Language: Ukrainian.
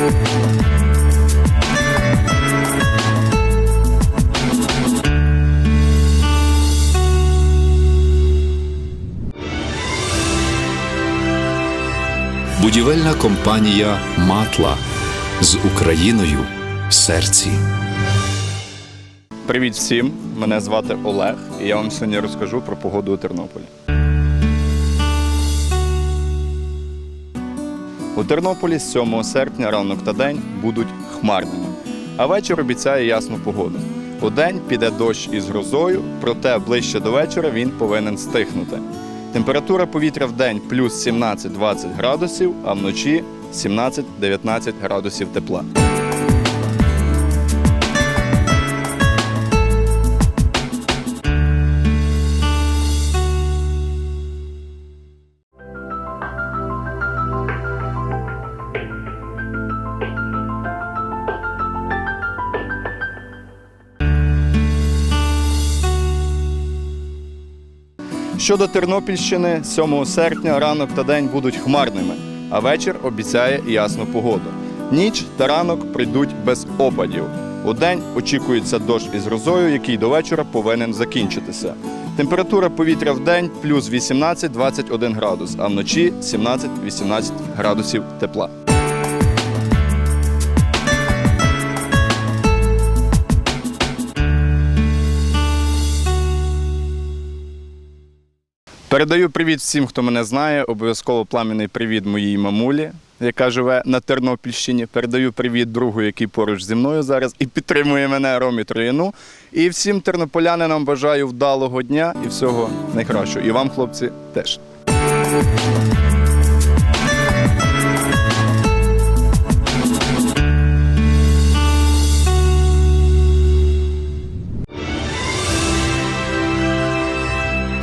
Будівельна компанія Матла з Україною в серці. Привіт всім! Мене звати Олег, і я вам сьогодні розкажу про погоду у Тернополі. У Тернополі з 7 серпня ранок та день будуть хмарними, а вечір обіцяє ясну погоду. У день піде дощ із грозою, проте ближче до вечора він повинен стихнути. Температура повітря в день плюс 17-20 градусів, а вночі 17-19 градусів тепла. Щодо Тернопільщини, 7 серпня ранок та день будуть хмарними, а вечір обіцяє ясну погоду. Ніч та ранок прийдуть без опадів. У день очікується дощ із грозою, який до вечора повинен закінчитися. Температура повітря в день плюс 18-21 градус, а вночі 17-18 градусів тепла. Передаю привіт всім, хто мене знає. Обов'язково пламенний привіт моїй мамулі, яка живе на Тернопільщині. Передаю привіт другу, який поруч зі мною зараз і підтримує мене Ромі Трояну. І всім тернополянинам бажаю вдалого дня і всього найкращого. І вам, хлопці, теж.